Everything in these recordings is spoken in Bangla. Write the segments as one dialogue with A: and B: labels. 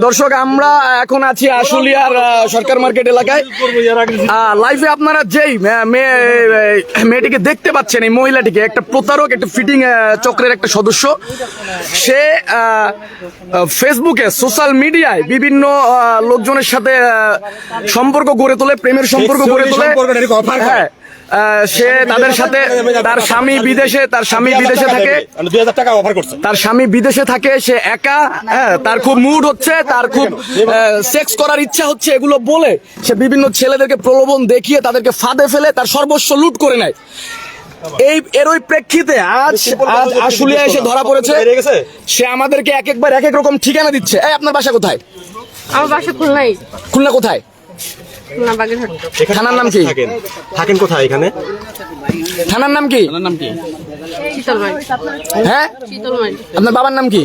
A: দর্শক আমরা এখন আছি আশুলিয়ার সরকার মার্কেট এলাকায় লাইভে আপনারা যেই মেয়ে- মেয়েটিকে দেখতে পাচ্ছেন এই মহিলাটিকে একটা প্রতারক একটা ফিটিং চক্রের একটা সদস্য সে ফেসবুকে সোশ্যাল মিডিয়ায় বিভিন্ন লোকজনের সাথে সম্পর্ক গড়ে তোলে প্রেমের সম্পর্ক গড়ে তোলে। হ্যাঁ সে তাদের সাথে তার স্বামী বিদেশে তার স্বামী বিদেশে থাকে।
B: টাকা অফার করছে।
A: তার স্বামী বিদেশে থাকে সে একা হ্যাঁ তার খুব মুড হচ্ছে তার খুব সেক্স করার ইচ্ছা হচ্ছে এগুলো বলে সে বিভিন্ন ছেলেদেরকে প্রলোভন দেখিয়ে তাদেরকে ফাঁদে ফেলে তার সর্বস্ব লুট করে নেয়। এই এর ওই প্রেক্ষিতে আজ আজ আশুলিয়া এসে ধরা পড়েছে। সে আমাদেরকে এক একবার এক এক রকম ঠিকানা দিচ্ছে। এই আপনার বাসা কোথায়?
C: আমার বাসা খুলনাই।
A: খুলনা কোথায়? থানার নাম কি?
B: থাকেন। থাকেন কোথায় এখানে?
A: থানার নাম কি? হ্যাঁ? আপনার বাবার নাম কি?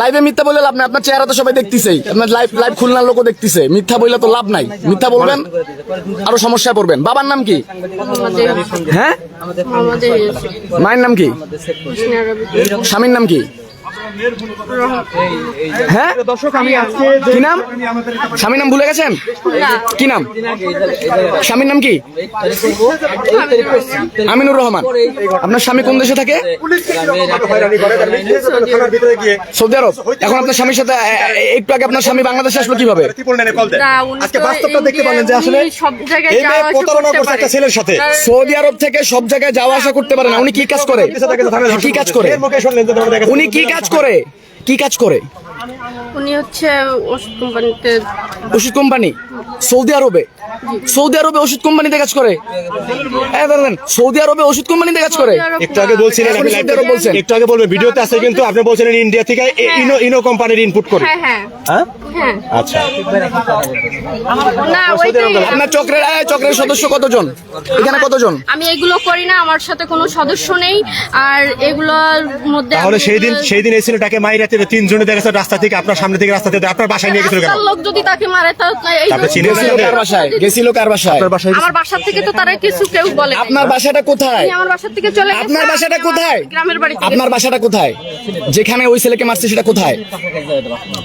A: লাইভে মিথ্যা বললে লাভ নাই। আপনার চেহারা তো সবাই দেখতেছেই। আপনার লাইভ লাইভ খুলনার লোকও দেখতেছে। মিথ্যা বললে তো লাভ নাই। মিথ্যা বলবেন আরও সমস্যায় পড়বেন। বাবার নাম কি? হ্যাঁ? মায়ের নাম কি? স্বামীর নাম কি? হ্যাঁ? কি নাম? স্বামীর নাম ভুলে গেছেন? কি নাম? স্বামীর নাম কি? আমিনুর রহমান। আপনার স্বামী কোন দেশে থাকে?
B: থানার ভিতরে গিয়ে
A: সৌদি আরব। এখন আপনার স্বামীর সাথে একটু আগে আপনার স্বামী বাংলাদেশে আসলো কীভাবে?
B: ত্রিপল নাইনে কল দেয়
C: না, উনি
B: আজকে বাস্তবটা দেখতে পারলেন যে আসলে
C: উনি সব জায়গায়
B: এই মেয়ে প্রতারণা করছে একটা ছেলের সাথে।
A: সৌদি আরব থেকে সব জায়গায় যাওয়া আসা করতে পারে না। উনি কি কাজ করে? কি কাজ করে? উনি কি কাজ করে? কি কাজ করে?
C: উনি হচ্ছে ওষুধ কোম্পানিতে
A: ওষুধ কোম্পানি? সৌদি আরবে? সৌদি আরবে ওষুধ কোম্পানিতে কাজ করে? এই দাঁড়ান, সৌদি আরবে ওষুধ কোম্পানিতে কাজ করে?
B: একটু আগে বলছিলেন আপনি
A: সৌদি আরব বলছেন।
B: একটু আগে বলবেন ভিডিওতে আছে কিন্তু আপনি বলছিলেন ইন্ডিয়া থেকে ইনো ইনো কোম্পানির ইনপুট করে।
C: হ্যাঁ হ্যাঁ।
B: হ্যাঁ?
C: হ্যাঁ।
B: আচ্ছা।
C: না ওইটাই
A: আপনার চক্রের চক্রের সদস্য কতজন? এখানে কতজন?
C: আমি এগুলো করি না আমার সাথে কোনো সদস্য নেই। আর এগুলোর মধ্যে
B: তাহলে সেই দিন সেই দিন এই ছেলেটাকে মাইরাতে তিনজনে দেখেছে রাস্তা থেকে আপনার সামনে থেকে রাস্তা থেকে আপনার বাসায় নিয়ে গেছিল কেন?
C: লোক যদি তাকে মারে তা এই
A: গেছিল কার বাসায়? গেছিল কার বাসায়?
B: আপনার বাসায়
C: আমার বাসা থেকে তো তারা কিছু কেউ বলে
A: আপনার বাসাটা কোথায়?
C: আমার বাসা থেকে চলে
A: আপনার বাসাটা কোথায়?
C: গ্রামের বাড়িতে
A: আপনার বাসাটা কোথায়? যেখানে ওই ছেলেকে মারছে সেটা কোথায়?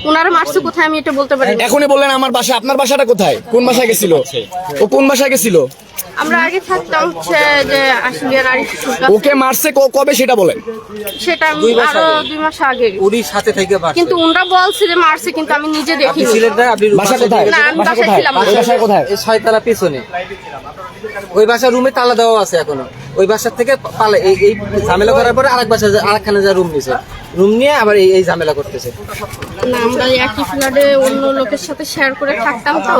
C: ওনারা মারছে কোথায় আমি এটা বলতে পারি
A: এখনই বললেন আমার বাসা আপনার বাসাটা কোথায়? কোন বাসায় গেছিল? ও কোন বাসায় গেছিল?
C: আমরা আগে থাকতাম হচ্ছে যে আশুলিয়া নারী
A: ওকে মারছে কবে সেটা বলেন?
C: সেটা আমি আরও দুই মাস আগে।
D: উনি সাথে থেকে বাসা
C: কিন্তু ওনরা বলছে যে মারছে কিন্তু আমি নিজে দেখি
D: ছিলেন না আপনি
A: বাসা কোথায়?
C: না, আমি
A: বাসা
C: ছিলাম।
A: বাসা কোথায়?
D: এই ছয়তলা পিছনে। ওই বাসা রুমে তালা দেওয়া আছে এখনও। ওই বাসার থেকে পালে এই এই ঝামেলা করার পরে আরেক বাসা আরেকখানে যা রুম নিছে। রুম নিয়ে আবার এই এই ঝামেলা করতেছে।
C: না আমরা একই ফ্ল্যাটে অন্য লোকের সাথে শেয়ার করে থাকতাম তো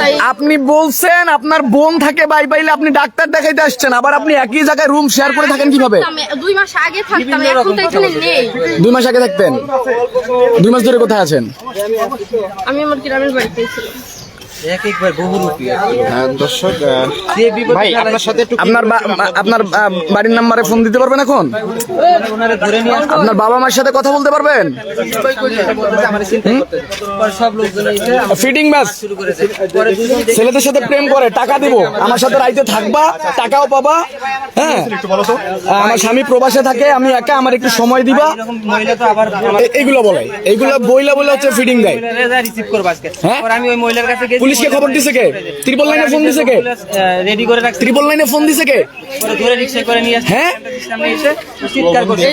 C: তাই
A: আপনি বলছেন আপনার বোন থাকে বাই বাইলে আপনি ডাক্তার দেখাইতে আসছেন আবার আপনি একই জায়গায় রুম শেয়ার করে থাকেন কীভাবে?
C: আমি দুই মাস আগে থাকতাম এখন তো এখানে নেই।
A: দুই মাস আগে থাকতেন? দুই মাস ধরে কোথায় আছেন?
C: আমি আমার গ্রামের বাড়িতে ছিলাম।
B: দর্শক
D: যে বিপদে
B: ভাই আপনার সাথে একটু
A: আপনার আপনার বাড়ির নাম্বারে ফোন দিতে পারবেন এখন? আপনার বাবা মার সাথে কথা বলতে পারবেন? ফিটিং বাস। ছেলেদের সাথে প্রেম করে টাকা দিব। আমার সাথে রাইতে থাকবা টাকাও পাবা হ্যাঁ? আমার স্বামী প্রবাসে থাকে আমি একা আমার একটু সময় দিবা।
D: এরকম মহিলা তো আবার
A: এ- এইগুলো বলে। এইগুলো বইলা বলে হচ্ছে ফিটিং দেয়
D: রিসিভ করব আজকে।
A: হ্যাঁ?
D: আমি ওই মহিলার কাছে
A: পুলিশকে খবর দিছে কে? ত্রিপল লাইনে ফোন দিছে কে?
D: রেডি করে রাখছি।
A: ত্রিপল লাইনে ফোন দিছে কে?
D: ধরে রিক্সা করে নিয়ে আসছি
A: হ্যাঁ?
D: সামনে এসে চিৎকার করছে।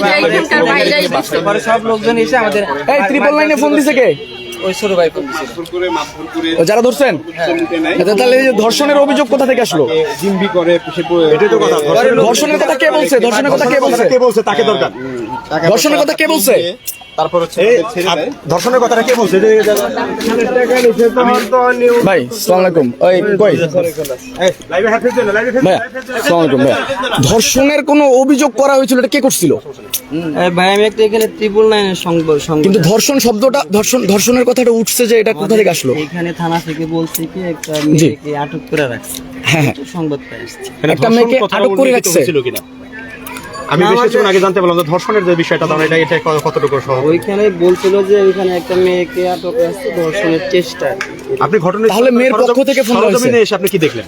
D: পরে সব লোকজন এসে আমাদের
A: এই ত্রিপল লাইনে ফোন দিছে কে?
D: ওই ছোট ভাই ফোন দিছিল
A: ও, যারা ধরছেন? আচ্ছা, তাহলে এই যে ধর্ষণের অভিযোগ কোথা থেকে আসলো?
E: জিম্বি করে সে
B: এটাই তো কথা
A: ধর্ষণের কথা কে বলছে? ধর্ষণের কথা কে বলছে?
B: কে বলছে? তাকে দরকার।
A: ধর্ষণের কথা কে বলছে?
E: তারপর হচ্ছে
B: ধর্ষণের কথাটা কে বলছে?
A: ভাই সালাম আলাইকুম। ওই কই?
B: লাইভে হ্যাপি দিন লাইভে
A: ভাইয়া সালাম আলাইকুম ভাইয়া। ধর্ষণের কোনো অভিযোগ করা হয়েছিল? এটা কে করছিল?
D: ভাই আমি একটা এখানে ত্রিপুল নাইনের সংবাদ
A: কিন্তু ধর্ষণ শব্দটা ধর্ষণ ধর্ষণের কথাটা উঠছে যে এটা কোথা থেকে আসলো?
D: এখানে থানা থেকে বলছে কি একটা মেয়েকে আটক করে রাখছে।
A: হ্যাঁ হ্যাঁ।
D: সংবাদ পাই
A: একটা মেয়েকে আটক করে রাখছে।
B: আমি বেশ কিছুক্ষণ আগে জানতে পারলাম যে ধর্ষণের যে বিষয়টা তাহলে এটা এটা কতটুকু সহজ?
D: ওইখানে বলছিল যে ওইখানে একটা মেয়েকে আটক আছে ধর্ষণের চেষ্টা
B: আপনি ঘটনা
A: তাহলে মেয়ের পক্ষ থেকে ফোন
B: সরজমিনে এসে আপনি কি দেখলেন?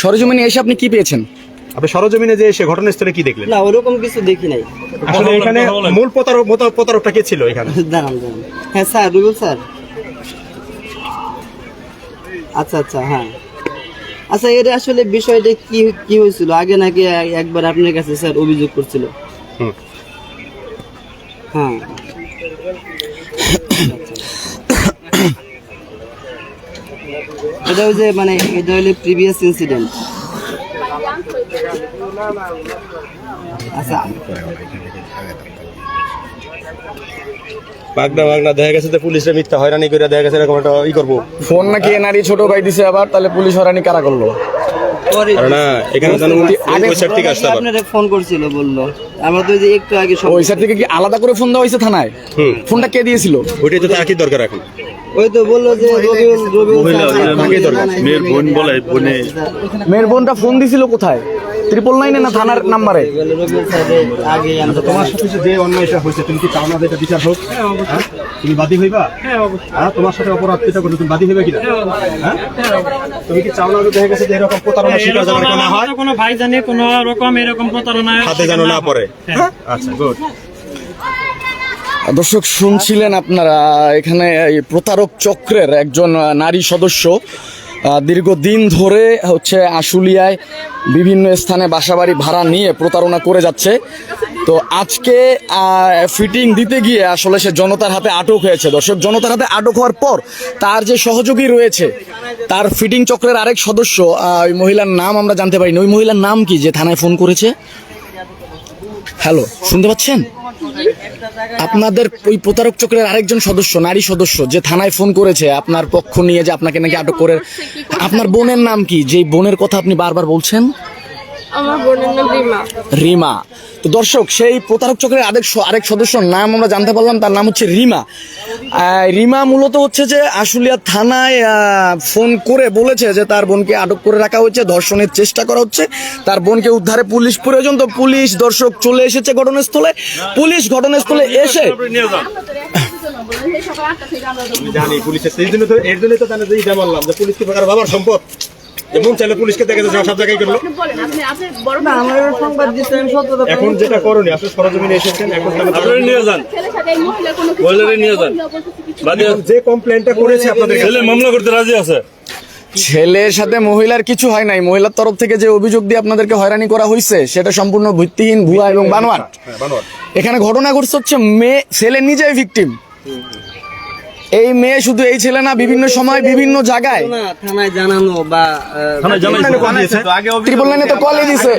A: সরজমিনে এসে আপনি কি পেয়েছেন?
B: আপনি সরজমিনে যে এসে ঘটনাস্থলে কি দেখলেন?
D: না ওরকম কিছু দেখি নাই।
B: আসলে এখানে মূল প্রতারক প্রতারক- প্রতারকটা কে ছিল এখানে?
D: দাঁড়ান দাঁড়ান। হ্যাঁ স্যার রুবেল স্যার। আচ্ছা আচ্ছা হ্যাঁ। আচ্ছা এটা আসলে বিষয়টা কি কি হয়েছিল? আগে নাকি একবার আপনার কাছে স্যার অভিযোগ করছিল?
B: হুম।
D: হ্যাঁ। এটা ওই যে মানে এটা হলো প্রিভিয়াস ইনসিডেন্ট আচ্ছা।
B: বাগনা বাগনা দেখা গেছে যে পুলিশে মিথ্যা হয়রানি করে দেখা গেছে এরকম একটা ই করব।
A: ফোন নাকি এনারই ছোট ভাই দিছে আবার তাহলে পুলিশ হরানি কারা করল?
B: না এখানে জানো ওই সাইড থেকে আসতে
D: ফোন করছিল বলল? আমরা তো যে একটু আগে
A: ওই সাইড থেকে কি আলাদা করে ফোন দেওয়া হয়েছে থানায়? ফোনটা কে দিয়েছিল?
B: ওইটাই তো তার কি দরকার এখন?
D: ওই তো বলল যে রবিউল রবিউল স্যার-
B: তাকেই দরকার।
E: মেয়ের বোন বলে বোনে
A: মেয়ের বোনটা ফোন দিছিল কোথায়? ট্রিপল নাইনে না থানার নাম্বারে
B: তোমার সাথে যে অন্যায়টা হয়েছে তুমি কি চাও না এটা বিচার হোক? হ্যাঁ? তুমি বাদী হইবা? হ্যাঁ তোমার সাথে অপরাধ যেটা করছ তুমি বাদী হইবা কিনা? হ্যাঁ তুমি কি চাও না যে দেখা গেছে যে এরকম প্রতারণা শিকার যেন না হয়?
F: কোনো ভাই জানে কোনো রকম এরকম প্রতারণা
B: হাতে যেন না পড়ে। আচ্ছা গুড
A: দর্শক শুনছিলেন আপনারা এখানে এই প্রতারক চক্রের একজন নারী সদস্য। দীর্ঘদিন ধরে হচ্ছে আশুলিয়ায় বিভিন্ন স্থানে বাসাবাড়ি ভাড়া নিয়ে প্রতারণা করে যাচ্ছে। তো আজকে ফিটিং দিতে গিয়ে আসলে সে জনতার হাতে আটক হয়েছে। দর্শক, জনতার হাতে আটক হওয়ার পর তার যে সহযোগী রয়েছে, তার ফিটিং চক্রের আরেক সদস্য ওই মহিলার নাম আমরা জানতে পারিনি। ওই মহিলার নাম কি, যে থানায় ফোন করেছে? হ্যালো, শুনতে পাচ্ছেন? আপনাদের ওই প্রতারক চক্রের আরেকজন সদস্য, নারী সদস্য, যে থানায় ফোন করেছে, আপনার পক্ষ নিয়ে যে আপনাকে নাকি আটক করে আপনার বোনের নাম কি? যে বোনের কথা আপনি বারবার বলছেন?
C: আমার বোনের নাম রিমা।
A: রিমা। তো দর্শক সেই প্রতারক চক্রের আরেক আরেক সদস্যর নাম আমরা জানতে পারলাম তার নাম হচ্ছে রিমা। রিমা মূলত হচ্ছে যে আশুলিয়া থানায় ফোন করে বলেছে যে তার বোনকে আটক করে রাখা হয়েছে ধর্ষণের চেষ্টা করা হচ্ছে। তার বোনকে উদ্ধারে পুলিশ প্রয়োজন তো পুলিশ দর্শক চলে এসেছে ঘটনাস্থলে। পুলিশ ঘটনাস্থলে এসে
B: জানি পুলিশের সেই জন্য তো এর জন্য তো জানে যে বললাম যে পুলিশ কি বাবার সম্পদ? যে মন চাইলে পুলিশকে দেখে যাচ্ছে সব জায়গায় করল। এখন যেটা করণীয় সরজমিনে এসেছেন এখন
E: নিয়ে যান। নিয়ে যান।
B: যে কমপ্লেনটা করেছে আপনাদের
E: ছেলে মামলা করতে রাজি আছে?
A: ছেলের সাথে মহিলার কিছু হয় নাই। মহিলার তরফ থেকে যে অভিযোগ দিয়ে আপনাদেরকে হয়রানি করা হয়েছে সেটা সম্পূর্ণ ভিত্তিহীন ভুয়া এবং বানোয়াট।
B: হ্যাঁ, বানোয়াট।
A: এখানে ঘটনা ঘটছে হচ্ছে মেয়ে ছেলে নিজেই ভিকটিম এই মেয়ে শুধু এই ছেলে না বিভিন্ন সময় বিভিন্ন জায়গায়।
D: থানায় জানানো বা
E: থানায়।
A: ত্রিপল লাইনে তো কলই দিছে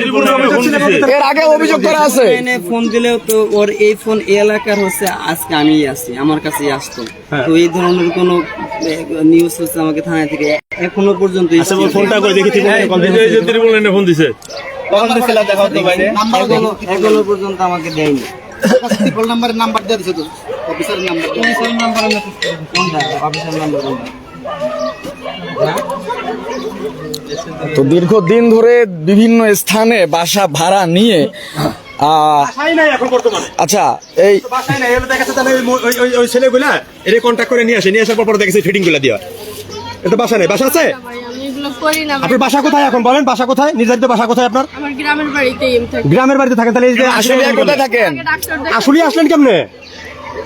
A: এর আগে অভিযোগ করা আছে।
D: ফোন দিলেও তো ওর এই ফোন এলাকার হচ্ছে আজকে আমি আছি আমার কাছেই আসতো। তো এই ধরনের কোনো নিউজ হচ্ছে আমাকে থানা থেকে এখনও পর্যন্ত
B: আচ্ছা ফোনটা করে দেখি ঠিক আছে, কল
E: এই যে- এই যে ত্রিপুল লাইনে ফোন দিছে।
D: এখনও পর্যন্ত আমাকে দেয়নি কোনটা? অফিসের নাম্বার কোনটা
A: তো দীর্ঘদিন ধরে বিভিন্ন স্থানে বাসা ভাড়া নিয়ে আচ্ছা এই
B: ওই ছেলেগুলা এটা কন্ট্যাক্ট করে নিয়ে আসে নিয়ে আসার পর পর দেখেছে ফিটিংগুলা দিয়া এটা বাসা নেই। বাসা আছে?
C: ভাই, আমি এগুলো করি না ভাই।
B: আপনার বাসা কোথায় এখন বলেন? বাসা কোথায়? নির্ধারিত বাসা কোথায় আপনার?
C: গ্রামের বাড়িতেই আমি থাকি।
B: গ্রামের বাড়িতে থাকেন তাহলে এই যে
A: আশুলিয়া কোথায় থাকেন?
B: আসলে আসলেন কেমনে?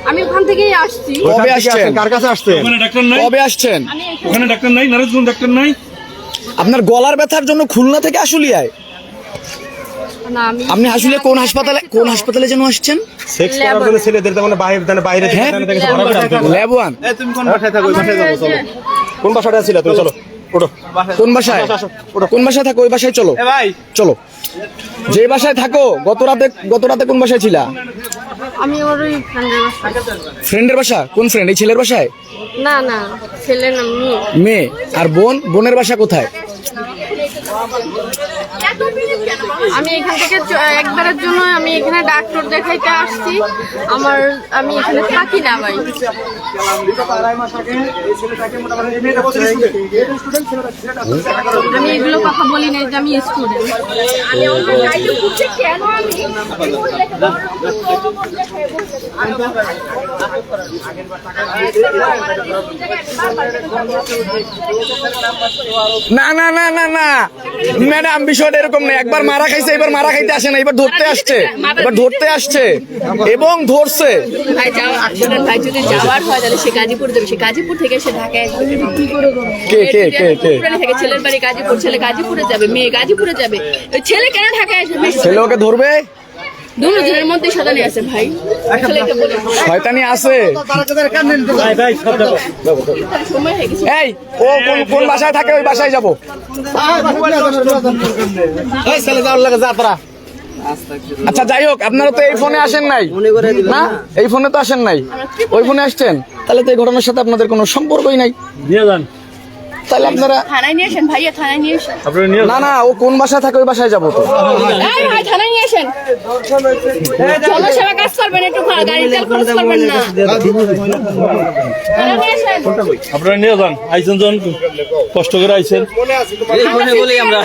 C: আমি ওখান থেকেই আসছি।
A: কবে আসছেন?
B: কার কাছে আসছেন?
E: ওখানে ডাক্তার নাই?
A: কবে আসছেন?
C: আমি এখানে-
E: ওখানে ডাক্তার নাই? নারাজগঞ্জ ডাক্তার নাই?
A: আপনার গলার ব্যথার জন্য খুলনা থেকে আশুলিয়ায়?
C: না আমি
A: আপনি আশুলিয়া কোন হাসপাতালে কোন হাসপাতালে যেন আসছেন?
B: সেক্স করার জন্য ছেলেদের তো মানে বাইরে মানে বাইরে থেকে
A: হ্যাঁ?
B: এখানে থেকে ধরা পড়ে আসবে।
A: Lab one.
C: আমার এই যে-
B: কোন বাসাটা ছিল? তুমি চলো। ওঠো
A: কোন বাসায়? কোন বাসায় থাকো? ওই বাসায় চলো। চলো। যে বাসায় থাকো গত রাতে গত রাতে কোন বাসায় ছিলা?
C: আমি ওর ওই ফ্রেন্ডের বাসায়।
A: ফ্রেন্ডের বাসা? কোন ফ্রেন্ড এই ছেলের বাসায়?
C: না না ছেলে না মেয়ে।
A: মেয়ে? আর বোন? বোনের বাসা কোথায়?
C: আমি এখান থেকে একবারের জন্য আমি এখানে ডাক্তার দেখাইতে আসছি। আমার আমি এখানে থাকি না ভাই। আমি এগুলো কথা বলি নাই যে আমি স্টুডেন্ট
A: না না না না না। ম্যাডাম বিষয় বিষয়টা এরকম না একবার মারা খাইছে এবার মারা খাইতে আসে না এবার ধরতে আসছে। এবার ধরতে আসছে এবং ধরছে।
C: কে,
A: কে, কে, কে?
C: ছেলের বাড়ি গাজীপুর। ছেলে গাজীপুরে যাবে মেয়ে গাজীপুরে যাবে। ছেলে কেন ঢাকায় আসবে?
A: ছেলে ওকে ধরবে?
C: দুজনের মধ্যে সাদানি আছে ভাই।
A: শয়তানি আছে।
C: সময় হয়ে গেছে।
A: এই ও কোন কোন বাসায় থাকে ওই বাসায় যাব। আচ্ছা যাই হোক আপনারা তো এই ফোনে আসেন নাই। না? এই ফোনে তো আসেন নাই। ওই ফোনে আসছেন? তাহলে তো এই ঘটনার সাথে আপনাদের কোনো সম্পর্কই নাই। তাহলে আপনারা
C: থানায় নিয়ে আসেন ভাইয়া থানায় নিয়ে আসেন।
A: না না ও কোন বাসায় থাকে ওই বাসায় যাব তো।
C: এই ভাই থানায় নিয়ে আসেন। জনসেবা কাজ করবেন একটু গাড়ি তেল খরচ করবেন না।
E: আপনারা নিয়ে যান আইসেন জন কষ্ট করে
D: বলি আমরা